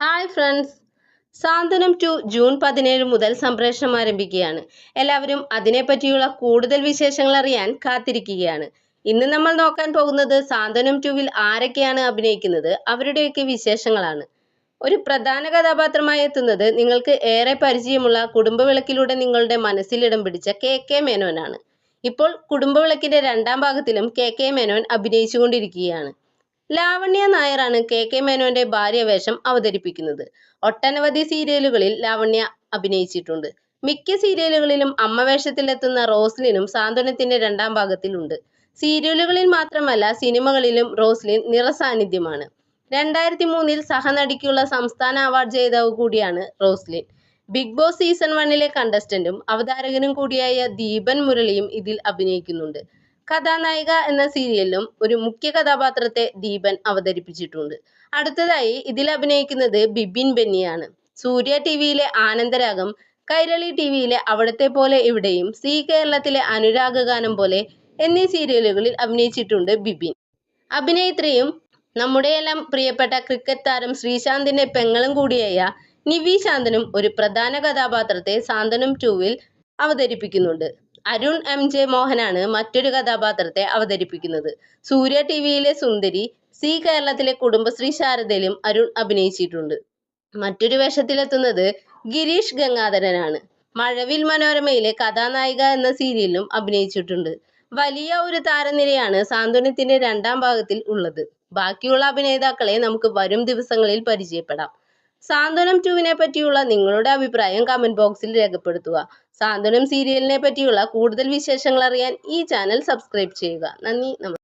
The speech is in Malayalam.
Hi friends Santhwanam two June പതിനേഴ് മുതൽ സംപ്രേഷണം ആരംഭിക്കുകയാണ്. എല്ലാവരും അതിനെപ്പറ്റിയുള്ള കൂടുതൽ വിശേഷങ്ങൾ അറിയാൻ കാത്തിരിക്കുകയാണ്. ഇന്ന് നമ്മൾ നോക്കാൻ പോകുന്നത് സാന്ത്വനം ടുവിൽ ആരൊക്കെയാണ് അഭിനയിക്കുന്നത് അവരുടെയൊക്കെ വിശേഷങ്ങളാണ്. ഒരു പ്രധാന കഥാപാത്രമായി എത്തുന്നത് നിങ്ങൾക്ക് ഏറെ പരിചയമുള്ള കുടുംബവിളക്കിലൂടെ നിങ്ങളുടെ മനസ്സിലിടം പിടിച്ച കെ കെ മേനോനാണ്. ഇപ്പോൾ കുടുംബവിളക്കിന്റെ രണ്ടാം ഭാഗത്തിലും കെ കെ മേനോൻ അഭിനയിച്ചുകൊണ്ടിരിക്കുകയാണ്. ലാവണ്യ നായരാണ് കെ കെ മേനോന്റെ ഭാര്യ വേഷം അവതരിപ്പിക്കുന്നത്. ഒട്ടനവധി സീരിയലുകളിൽ ലാവണ്യ അഭിനയിച്ചിട്ടുണ്ട്. മിക്ക സീരിയലുകളിലും അമ്മ വേഷത്തിലെത്തുന്ന റോസ്ലിനും സാന്ത്വനത്തിന്റെ രണ്ടാം ഭാഗത്തിലുണ്ട് സീരിയലുകളിൽ മാത്രമല്ല സിനിമകളിലും റോസ്ലിൻ നിറസാന്നിധ്യമാണ്. രണ്ടായിരത്തി മൂന്നിൽ സഹനടിക്കുള്ള സംസ്ഥാന അവാർഡ് ജേതാവ് കൂടിയാണ് റോസ്ലിൻ. ബിഗ് ബോസ് സീസൺ വണ്ണിലെ കണ്ടസ്റ്റന്റും അവതാരകനും കൂടിയായ ദീപൻ മുരളിയും ഇതിൽ അഭിനയിക്കുന്നുണ്ട്. കഥാനായിക എന്ന സീരിയലിലും ഒരു മുഖ്യ കഥാപാത്രത്തെ ദീപൻ അവതരിപ്പിച്ചിട്ടുണ്ട്. അടുത്തതായി ഇതിൽ അഭിനയിക്കുന്നത് ബിബിൻ ബെന്നിയാണ്. സൂര്യ ടി വിയിലെ ആനന്ദരാഗം കൈരളി ടി വിയിലെ അവിടത്തെ പോലെ ഇവിടെയും സി കേരളത്തിലെ അനുരാഗ ഗാനം പോലെ എന്നീ സീരിയലുകളിൽ അഭിനയിച്ചിട്ടുണ്ട് ബിബിൻ. അഭിനേത്രിയും നമ്മുടെയെല്ലാം പ്രിയപ്പെട്ട ക്രിക്കറ്റ് താരം ശ്രീശാന്തിന്റെ പെങ്ങളും കൂടിയായ നിവി ശാന്തനും ഒരു പ്രധാന കഥാപാത്രത്തെ ശാന്തനും ടൂവിൽ അവതരിപ്പിക്കുന്നുണ്ട്. അരുൺ എം ജെ മോഹനാണ് മറ്റൊരു കഥാപാത്രത്തെ അവതരിപ്പിക്കുന്നത്. സൂര്യ ടി വിയിലെ സുന്ദരി സി കേരളത്തിലെ കുടുംബശ്രീ ശാരദയിലും അരുൺ അഭിനയിച്ചിട്ടുണ്ട്. മറ്റൊരു വേഷത്തിലെത്തുന്നത് ഗിരീഷ് ഗംഗാധരനാണ്. മഴവിൽ മനോരമയിലെ കഥാനായിക എന്ന സീരിയലിലും അഭിനയിച്ചിട്ടുണ്ട്. വലിയ ഒരു താരനിരയാണ് സാന്ത്വനത്തിന്റെ രണ്ടാം ഭാഗത്തിൽ ഉള്ളത്. ബാക്കിയുള്ള അഭിനേതാക്കളെ നമുക്ക് വരും ദിവസങ്ങളിൽ പരിചയപ്പെടാം. സാന്ത്വനം ടുവിനെ പറ്റിയുള്ള നിങ്ങളുടെ അഭിപ്രായം കമന്റ് ബോക്സിൽ രേഖപ്പെടുത്തുക. സാന്ത്വനം സീരിയലിനെ പറ്റിയുള്ള കൂടുതൽ വിശേഷങ്ങൾ അറിയാൻ ഈ ചാനൽ സബ്സ്ക്രൈബ് ചെയ്യുക. നന്ദി നമസ്കാരം